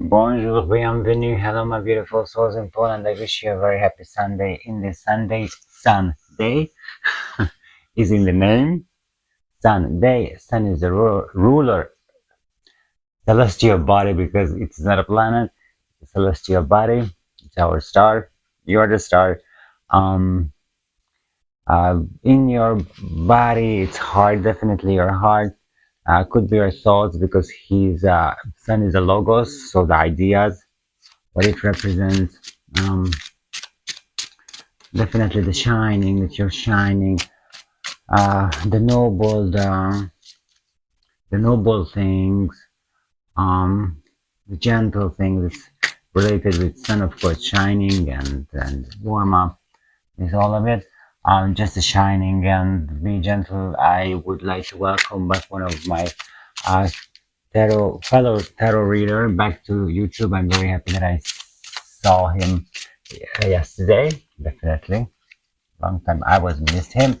Bonjour, bienvenue. Hello, my beautiful souls in Poland. I wish you a very happy Sunday. In the Sunday, Sunday is in the name. Sunday, Sun is the ruler, celestial body because it's not a planet, it's celestial body. It's our star. You're the star. Um, uh, in your body, it's hard, definitely your heart. Uh, could be your thoughts because he's uh, sun is a logos, so the ideas, what it represents. Um, definitely the shining that you're shining, uh, the noble, the the noble things, um, the gentle things related with sun, of course, shining and and warm up is all of it. Um, just shining and be gentle. I would like to welcome back one of my uh, tarot fellow tarot reader back to YouTube. I'm very happy that I saw him uh, yesterday. Definitely, long time I was missed him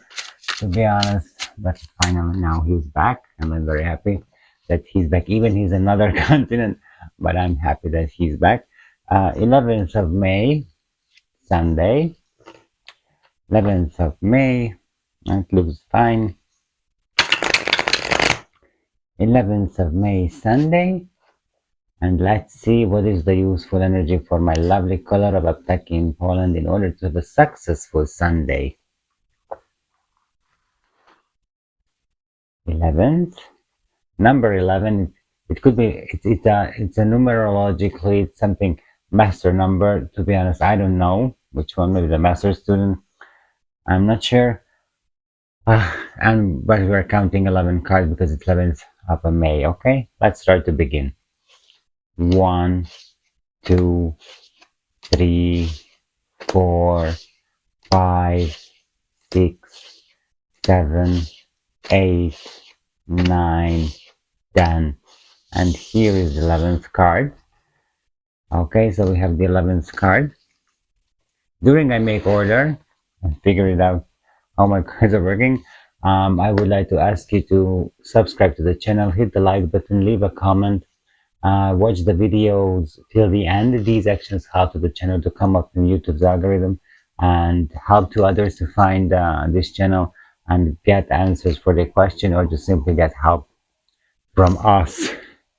to be honest. But finally now he's back, and I'm very happy that he's back. Even he's another continent, but I'm happy that he's back. Uh, 11th of May, Sunday. 11th of May. It looks fine. 11th of May, Sunday. And let's see what is the useful energy for my lovely color of attack in Poland in order to have a successful Sunday. 11th. Number 11, it could be, it, it, uh, it's a numerologically, it's something master number. To be honest, I don't know which one, maybe the master student. I'm not sure. Uh, and but we're counting 11 cards because it's 11th of May. Okay, let's start to begin. One, two, three, four, five, six, seven, eight, nine, ten. And here is the 11th card. Okay, so we have the 11th card. During I make order and figure it out how my cards are working, um, I would like to ask you to subscribe to the channel, hit the like button, leave a comment, uh, watch the videos till the end. These actions help to the channel to come up in YouTube's algorithm and help to others to find uh, this channel and get answers for their question or just simply get help from us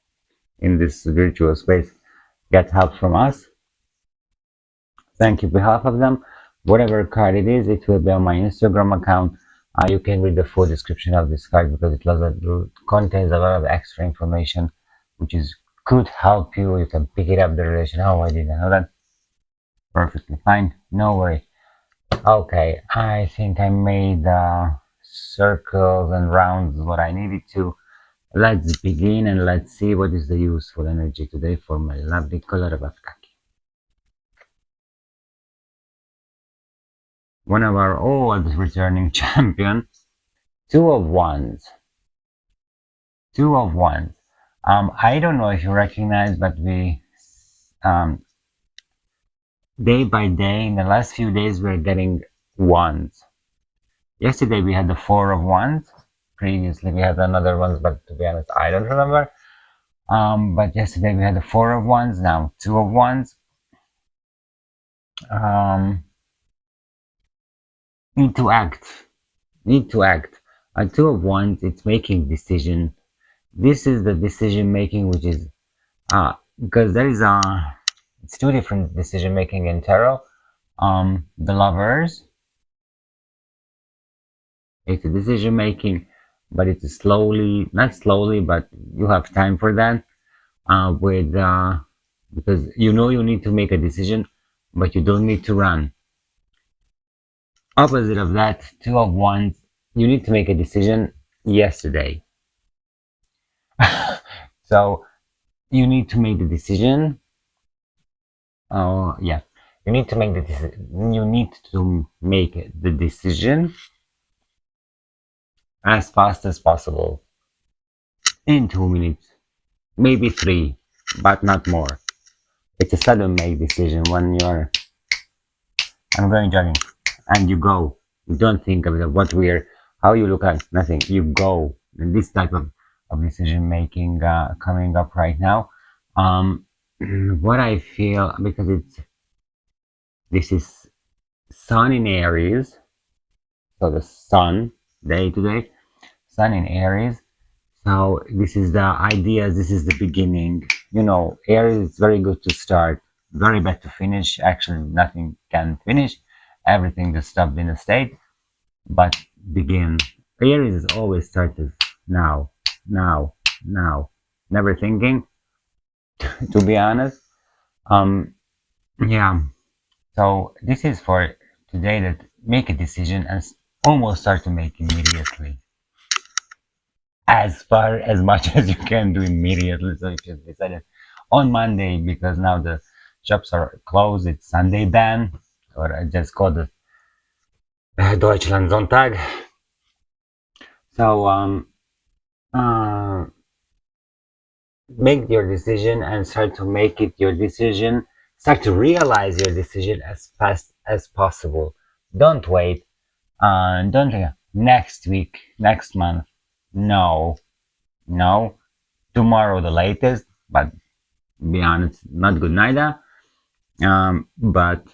in this virtual space. Get help from us. Thank you behalf of them. Whatever card it is, it will be on my Instagram account. Uh, you can read the full description of this card because it, contains a lot of extra information which is could help you. You can pick it up the relation. Oh, I didn't know that. Perfectly fine. No worry. Okay, I think I made uh, circles and rounds what I needed to. Let's begin and let's see what is the useful energy today for my lovely color of Afkaki. One of our old returning champion. Two of wands. Two of wands. Um, I don't know if you recognize, but we um, day by day in the last few days we're getting wands. Yesterday we had the four of wands. Previously we had another ones, but to be honest, I don't remember. Um, but yesterday we had the four of wands. Now two of wands. Um, need to act. Need to act. Of wands. It's making decision this is the decision making which is uh because there is a it's two different decision making in tarot um the lovers it's a decision making but it's slowly not slowly but you have time for that uh with uh because you know you need to make a decision but you don't need to run opposite of that two of wands you need to make a decision yesterday so you need to make the decision. Oh yeah, you need to make the decision. You need to make the decision as fast as possible in two minutes, maybe three, but not more. It's a sudden make decision when you're. I'm going jogging, and you go. You don't think about what we're, how you look at nothing. You go. And this type of of decision making uh, coming up right now. Um, what I feel because it's this is Sun in Aries, so the Sun day today, Sun in Aries. So this is the idea. This is the beginning. You know, Aries is very good to start, very bad to finish. Actually, nothing can finish. Everything just stopped in a state, but begin. Aries is always started now, now, now. Never thinking. to be honest, um, yeah. So this is for today that make a decision and almost start to make immediately. As far as much as you can do immediately. So you decided on Monday because now the shops are closed, it's Sunday ban, or I just call it uh, Deutschland Sonntag. So um, uh, make your decision and start to make it your decision start to realize your decision as fast as possible. Don't wait. Uh, don't think next week, next month. No, no. Tomorrow the latest, but be honest, not good neither. Um, but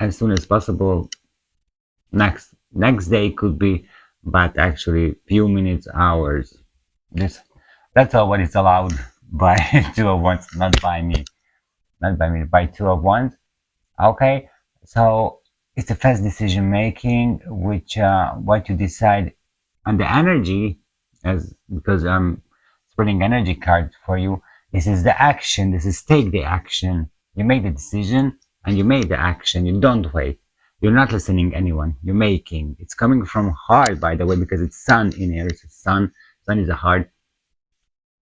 as soon as possible. Next next day could be, but actually few minutes, hours. This that's all what is allowed by two of ones, not by me not by me, by two of ones. Okay, so it's a fast decision making, which uh, what you decide on the energy, as because I'm spreading energy card for you. This is the action. This is take the action. You make the decision and you make the action. You don't wait. You're not listening anyone. You're making. It's coming from heart, by the way, because it's sun in here. It's sun. Sun is a heart.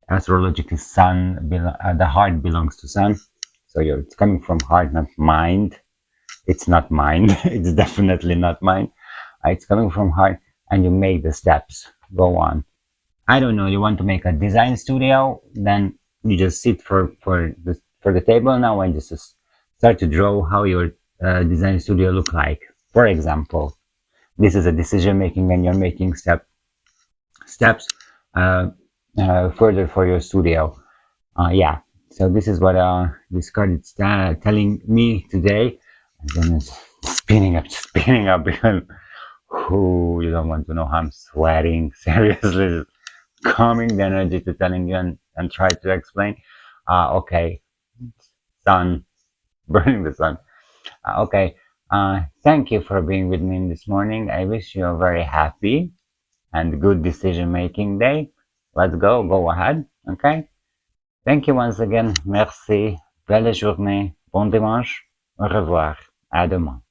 Astrologically, sun. Uh, the heart belongs to sun. So it's coming from heart, not mind. It's not mind. it's definitely not mind. Uh, it's coming from heart, and you make the steps. Go on. I don't know. You want to make a design studio? Then you just sit for for the for the table now and just start to draw how your uh, design studio look like. For example, this is a decision making, and you're making step steps uh, uh, further for your studio. Uh, yeah, so this is what uh, this card is uh, telling me today. And then it's spinning up, spinning up because who you don't want to know how I'm sweating. Seriously, calming the energy to telling you and, and try to explain. Uh, okay, sun, burning the sun. Uh, okay, uh, thank you for being with me this morning. I wish you a very happy and good decision making day. Let's go, go ahead. Okay. Thank you once again. Merci. Belle journée. Bon dimanche. Au revoir. À demain.